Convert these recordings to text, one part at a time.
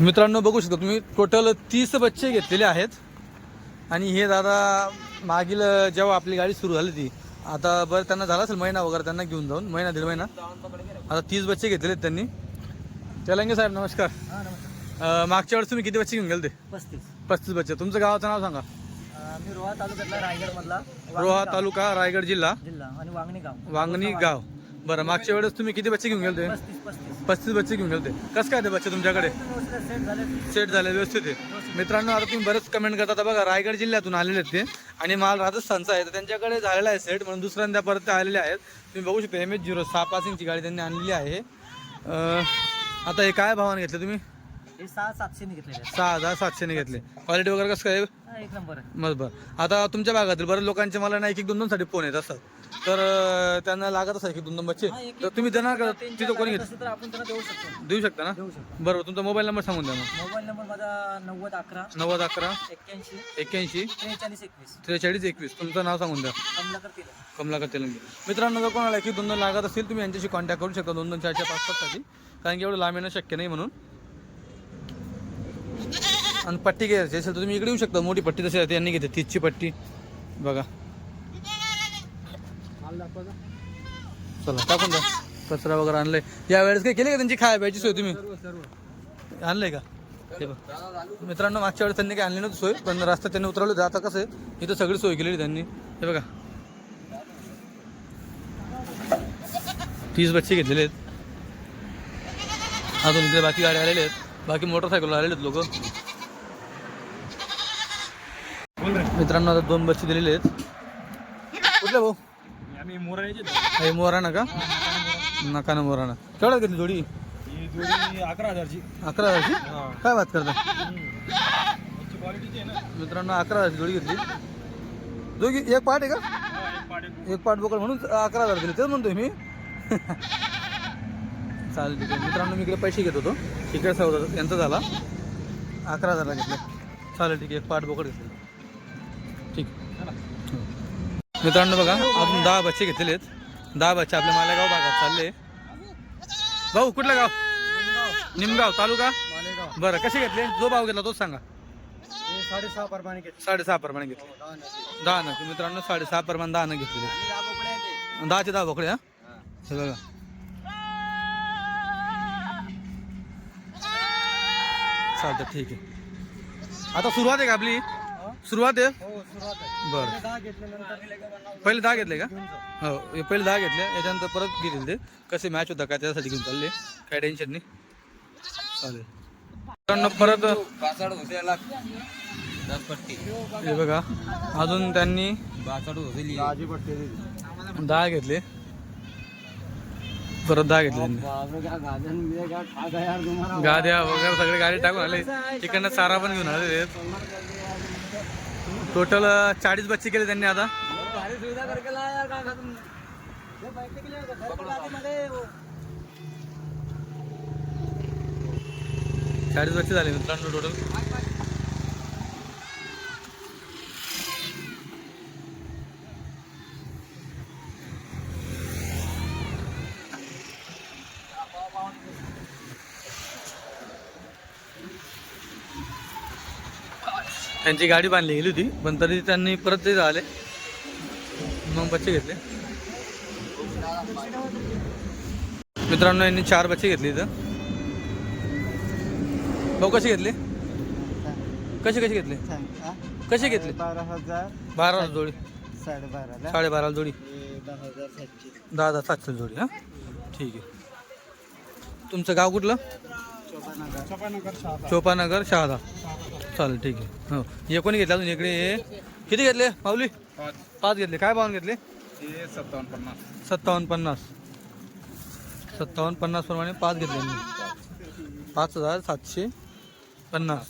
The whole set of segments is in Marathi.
मित्रांनो बघू शकता तुम्ही टोटल तीस बच्चे घेतलेले आहेत. आणि हे दादा मागील जेव्हा आपली गाडी सुरू झाली ती आता बरं त्यांना झाला असेल महिना वगैरे त्यांना घेऊन जाऊन महिना दीड महिना. आता तीस बच्चे घेतलेले आहेत त्यांनी. तेलंगे साहेब नमस्कार. मागच्या वेळेस तुम्ही किती बच्चे घेऊन गेले ते पस्तीस. पस्तीस बच्चे. तुमचं गावाचं नाव सांगा. मी रोहा तालुक्यातला रायगड मधला रोहा तालुका रायगड जिल्हा. जिल्हा. आणि वांगणी गाव. वांगणी गाव. बरं मागच्या वेळेस तुम्ही किती बच्चे घेऊन गेले पस्तीस बच्चे घेऊन गेले कसं काय ते बच्चे तुमच्याकडे? सेट झाले व्यवस्थित आहे. मित्रांनो आता तुम्ही बरेच कमेंट करता. आता बघा रायगड जिल्ह्यातून आलेले आहेत ते. आणि माल राजस्थानचा आहे. तर त्यांच्याकडे झालेला आहे सेट. म्हणून दुसऱ्यांदा परत ते आलेले आहेत. तुम्ही बघू शकता एम एच झिरो सहा पासिंगची गाडी त्यांनी आणलेली आहे. आता हे काय भावाने घेतले तुम्ही? सहा सातशेने आहेत. सहा हजार सातशेने घेतले. क्वालिटी वगैरे कसं काय? एक नंबर बरं. आता तुमच्या भागातील बरेच लोकांचे मला ना एक एक दोन दोन साठी फोन येत असतात. तर त्यांना लागत एक एक दोन एक- तर तुम्ही देणार का तिथं कोणी घेत तर आपण त्यांना देऊ शकतो. देऊ शकता ना? देऊ शकतो. बरोबर तुमचा मोबाईल नंबर सांगून द्या मग. मोबाईल नंबर माझा नव्वद अकरा नव्वद अकरा एक्क्याऐंशी एक्क्याऐंशी त्रेचाळीस एकवीस. त्रेचाळीस एकवीस. तुमचं नाव सांगून द्या. कमलाकर तिला कमलाकर तेलंगी मित्रांनो जर कोणाला की दोन दोन लागत असतील तुम्ही यांच्याशी कॉन्टॅक्ट करू शकता. दोन दोन चार चार पाच पाचसाठी कारण की एवढं लांब येणं शक्य नाही म्हणून. आणि पट्टी घ्यायची असेल तर तुम्ही इकडे येऊ शकता. मोठी पट्टी तशी आहे, यांनी घेते तीसची पट्टी. बघा. चला टाकून द्या. कचरा वगैरे आणलाय. या वेळेस काय केले का त्यांची खाय प्यायची सोय तुम्ही? आणलंय का? हे बघ. मित्रांनो मागच्या वेळेस त्यांनी काही आणली नव्हती सोय पण रस्ता त्यांनी उतरवलं होतं. आता कसं आहे इथं सगळी सोय केलेली त्यांनी. हे बघा. तीस बच्चे घेतलेले आहेत. अजून इकडे बाकी गाड्या आलेल्या आहेत. बाकी मोटरसायकल आलेले आहेत लोक. मित्रांनो आता दोन बच्चे दिलेले आहेत. कुठले भाऊ. आम्ही मोरायचे हे मोराना का? नका ना मोराना केवढ्यात घेतली जोडी? अकरा हजारची. अकरा हजारची? काय बात करता? मित्रांनो अकरा हजारची जोडी घेतली. दोघी एक पार्ट आहे का? एक पार्ट बोकड म्हणून अकरा हजार दिले. तेच म्हणतोय मी. चालेल ठीक आहे. मित्रांनो मी इकडे पैसे घेत होतो. तिकडे सौदा यांचा झाला. अकरा हजारला घेतले. चालेल ठीक आहे. एक पार्ट बोकड घेतले. मित्रांनो बघा आपण दहा बच्चे घेतलेले आहेत. दहा बच्चे आपल्या मालेगाव भागात चालले भाऊ कुठलं गाव? निमगाव तालुका? बरं कसे घेतले? जो भाव घेतला तोच सांगा. साडेसहा प्रमाणे घेतले. साडेसहा प्रमाणे घेतले दहा न मित्रांनो साडेसहा प्रमाणे दहा न घेतलेले दहाचे दहा बोकडे हा? हे बघा. चालतं ठीक आहे. आता सुरुवात आहे का आपली? सुरुवात आहे? हो सुरुवात आहे. बरं. दहा घेतल्यानंतर पहिले दहा घेतले का? हो हे पहिले दहा घेतले याच्यानंतर परत गेले ते. कसे मॅच होता का त्यासाठी घेऊन चालले? काय टेन्शन नाही. चालेल. मित्रांनो परत बासाड होते दस पट्टी हे बघा अजून त्यांनी बासाड होते दहा घेतले. परत दहा घेतले गाद्या वगैरे सगळे गाडी टाकून आले. तिकडनं चारा पण घेऊन आले टोटल uh, चाळीस बच्चे केले त्यांनी आता. चाळीस बच्चे झाले मित्रांनो टोटल त्यांची गाडी बांधली गेली होती पण तरी त्यांनी परत ते झाले. मग बच्चे घेतले. मित्रांनो यांनी चार बच्चे घेतले इथं. भाऊ कसे घेतले? कसे कसे घेतले? कसे घेतले? बारा हजार बारा जोडी. साडेबाराला साडेबाराला जोडी. दहा हजार सातशे जोडी हां? ठीक आहे. तुमचं गाव कुठलं? चोपानगर शहादा. चालेल ठीक आहे. हो. हे कोणी घेतले अजून इकडे? हे किती घेतले? माऊली? पाच. घेतले. काय भावून घेतले? सत्तावन्न पन्नास. सत्तावन्न पन्नास. सत्तावन्न पन्नास प्रमाणे पाच घेतले मी. पाच हजार सातशे पन्नास.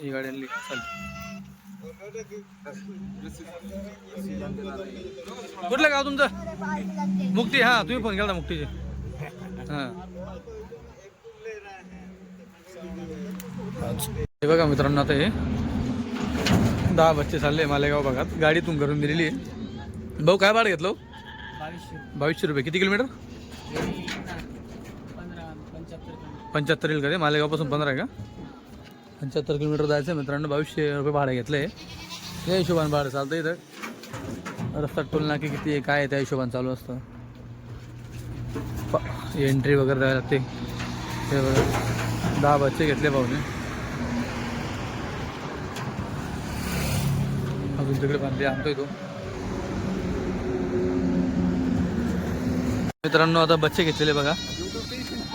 ही गाडी आणली. चालेल कुठलं गाव तुमचं? मुक्ती. हां तुम्ही फोन केला मुक्तीचे. हां. हे बघा मित्रांनो आता हे दहा बच्चे चालले मालेगाव भागात. गाडीतून करून दिलेली आहे. भाऊ काय भाडं घेतलं हो? बावीसशे. बावीसशे रुपये. किती किलोमीटर? पंच्याहत्तर येईल का रे मालेगावपासून पंधरा आहे का? पंच्याहत्तर किलोमीटर जायचं आहे मित्रांनो. बावीसशे रुपये भाडं घेतलं आहे त्या हिशोबाने भाडं चालतं इथं. रस्ता टोल नाके किती आहे काय आहे त्या हिशोबाने चालू असतं. एंट्री वगैरे द्यायला लागते. ते बघा. दहा बच्चे घेतले भाऊने. अजून तिकडे बांधले आणतोय तो. मित्रांनो आता बच्चे घेतलेले बघा.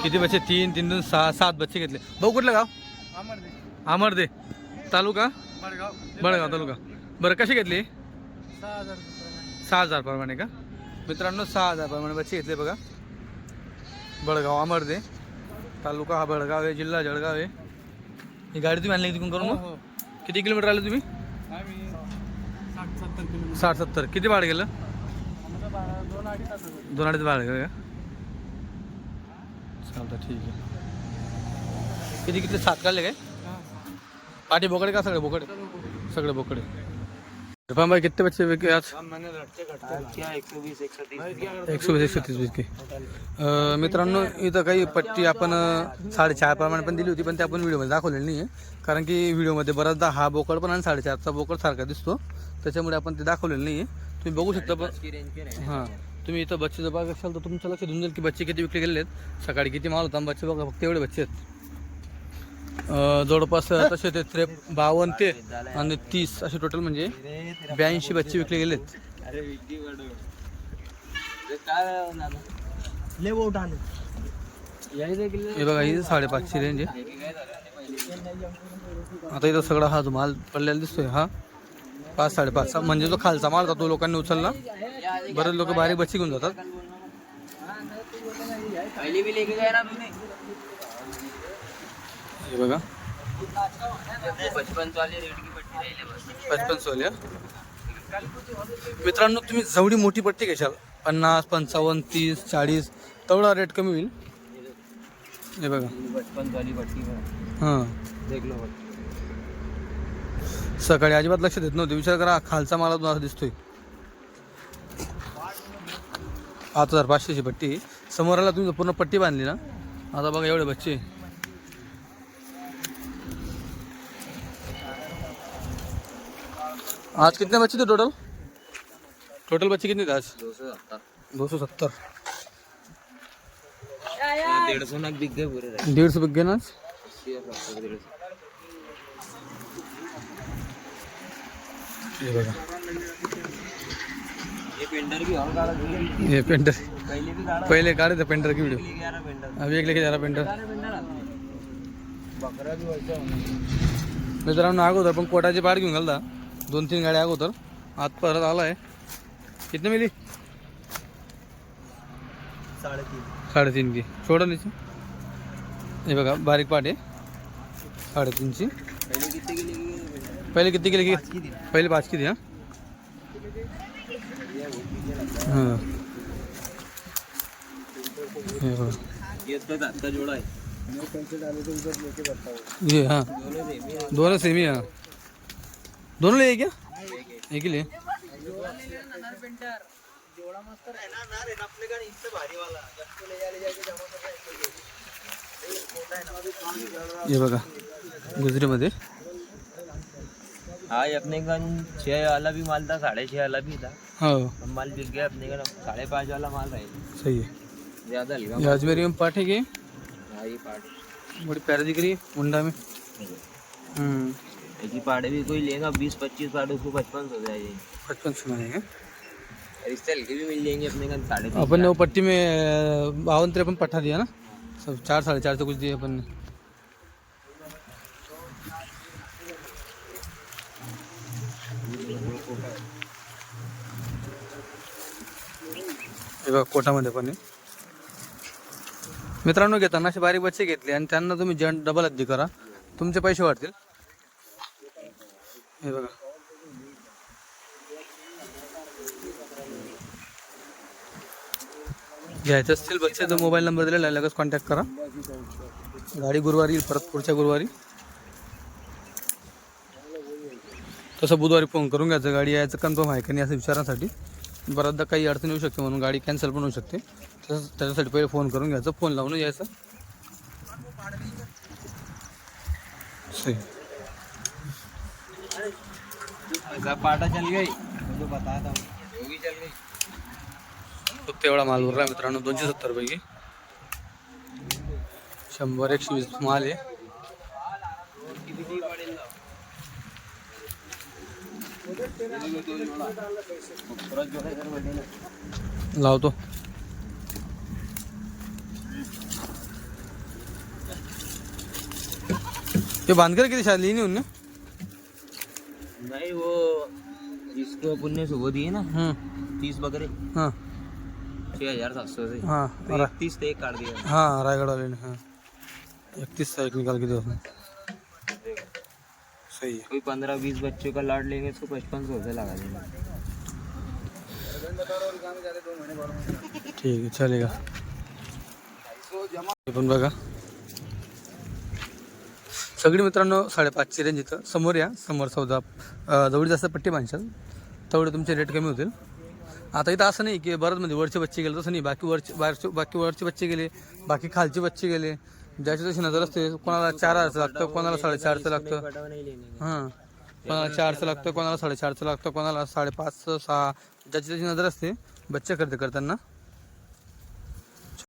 किती बच्चे? तीन तीन दोन सहा सात बच्चे घेतले. भाऊ कुठलं गाव? आमर्दे. तालुका? बळगाव तालुका. बरं कशी घेतली? सहा हजार प्रमाणे का? मित्रांनो सहा हजार प्रमाणे बच्चे घेतले बघा. बळगाव अमर्दे तालुका हा बळगाव आहे जिल्हा जळगाव आहे. ही गाडी तुम्ही आणली तिकडून करून मग? किती किलोमीटर आले तुम्ही? साठ सत्तर. किती भाडं गेलं? दोन अडीच भाडं गेलं का? चालतं ठीक आहे. किती किती? सात काढले काय? पाठी बोकडे का सगळे बोकडे? सगळे बोकडे. इरफान भाई कितने बच्चे बिके आज? एक सौ बीस एक सौ तीस एक सौ वीस एकशे तीस बिके मित्रांनो इथं काही पट्टी आपण साडेचार प्रमाणे पण दिली होती पण ते आपण व्हिडिओमध्ये दाखवलेली नाही आहे कारण की व्हिडिओमध्ये बऱ्याचदा हा बोकड पण आणि साडेचारचा बोकड सारखा दिसतो. त्याच्यामुळे आपण ते दाखवलेलं नाही आहे तुम्ही बघू शकता पण हां. तुम्ही इथं बच्चे जर बघत असाल तर तुमचं लक्ष देऊन जाईल की बच्चे किती विकले गेले आहेत सकाळी किती माल होता बच्चे बघा फक्त एवढे बच्चे आहेत. जवळपास तसे ते त्रे बावन्न ते आणि तीस असे टोटल म्हणजे ब्याऐंशी बच्चे विकले गेलेत. हे बघा ही साडेपाचशे रेंज आहे. आता इथं सगळा हा जो माल पडलेला दिसतोय हा पाच साडेपाच. म्हणजे जो खालचा माल होता तो लोकांनी उचलला. बरेच लोक बारीक बच्ची घेऊन जातात पहले भी लेके गए ना तूने हे बघा. पचपन सोले मित्रांनो तुम्ही जेवढी मोठी पट्टी घेशाल पन्नास पंचावन्न तीस चाळीस तेवढा रेट कमी होईल. हे बघा. पचपन हां. सकाळी अजिबात लक्ष देत नव्हते. विचार करा खालचा माल असा दिसतोय. पाच हजार पाचशेची पट्टी. समोराला तुम्ही पूर्ण पट्टी बांधली ना? आता बघा एवढे बच्चे. आज कितने बच्चे थे टोटल टोटल बच्चे कितने थे आज? दो सौ सत्तर। दो सौ सत्तर। डेढ़ सौ नग बिक गए पूरे डेढ़ सौ बिक गए ना आज? ये बघा। ये पेंटर। पहिले काढे थे पेंटर की वीडियो अभी एक लेके जा रहा पेंटर। पेंडर बकरा भी वैसा होना मित्रांनो अगोदर पण कोटाची पाड घेऊन घालता दोन तीन गाड्या अगोदर. आत परत आलाय. किती मिली? साढ़े तीन साडेतीन की. सोडा नीचे. हे बघा बारीक पाट आहे. साडेतीनची. पहले कितने की लेके गए पेंडर पहिले किती केली की? की दिन पहिले पाच किती हा? हां. हे बघा. ये तो आता जोड़ा है मैं पैसे डाले तो उधर लेके जाता हूँ ये हाँ. दोनों सेम ही है. दोनों ही हाँ ले क्या एक ही ले तो ले हे बघा गुजरीमध्ये. हाँ ये अपने का छः वाला भी माल था साढ़े छः वाला भी था हो माल बिक गया अपने का साढ़े पाँच वाला माल रहे सही है ज्यादा हल्का ये अजमेरी में पाठ है कि? हाँ ये पार्ट बड़ी प्यारी दिख रही है मुंडा में. हम्म. ऐसी पाड़े भी कोई लेगा बीस पच्चीस पाड़े उसको पचपन सौ जाएगी पचपन सौ है और इससे हल्के भी मिल जाएँगे अपने का साढ़े अपन ने वो पट्टी में बावन तिरपन पट्टा दिया ना? सब चार साढ़े चार से कुछ दिए अपन ने। हे कोटामध्ये पण आहे. मित्रांनो घेताना असे बारीक बच्चे घेतले आणि त्यांना तुम्ही जण डबल अद्दी करा. तुमचे पैसे वाढतील. हे बघा. घ्यायचं असतील बच्चे तर मोबाईल नंबर दिलेला आहे लगेच कॉन्टॅक्ट करा. गाडी गुरुवारी येईल परत पुढच्या गुरुवारी. तसं बुधवारी फोन करून घ्यायचं. गाडी यायचं कन्फर्म आहे का नाही असं विचारण्यासाठी बऱ्याचदा काही अडचण येऊ शकते म्हणून गाडी कॅन्सल पण होऊ शकते. तसं त्याच्यासाठी पहिले फोन करून घ्यायचं. फोन लावून यायचं. सही पाटा चल गई. मुझे बताया था वो भी चल गई फक्त एवढा माल मित्रांनो दोनशे सत्तर पैकी. शंभर एकशे वीस माल आहे. लावतो. ते बांधकर किती शाळा लिहिणी होऊन ना नहीं वो जिसको अपन ने सुबह दी है ना हम्म. तीस बकरे। हां। छह हजार सात सौ से। हां तो रा- तीस तो एक काट दिया। हां रायगडवाले हां। एकतीस तारीख निकाल किती होता सही है। कोई पंद्रह बीस बच्चों का लाड लेंगे उसको पचपन सौ से लगा देंगे। ठीक आहे चालेल का हे पण बघा सगळी मित्रांनो साडेपाचशे रेंज इथं. समोर या समोर चौदा. जवळ जास्त पट्टी बांधशाल तेवढे तुमचे रेट कमी होतील. आता इथं असं नाही की बरंच म्हणजे वरचे बच्चे गेले तसं नाही. बाकी वरचे बाहेरचे बाकी वरचे बच्चे गेले बाकी खालचे बच्चे गेले. ज्याची तशी नजर असते कोणाला चार हजारचं लागतं कोणाला साडेचारचं लागतं. हां. कोणाला चारचं लागतं कोणाला साडेचारचं लागतं कोणाला साडेपाच सहा. ज्याची त्याची नजर असते बच्चे खरेदी करताना.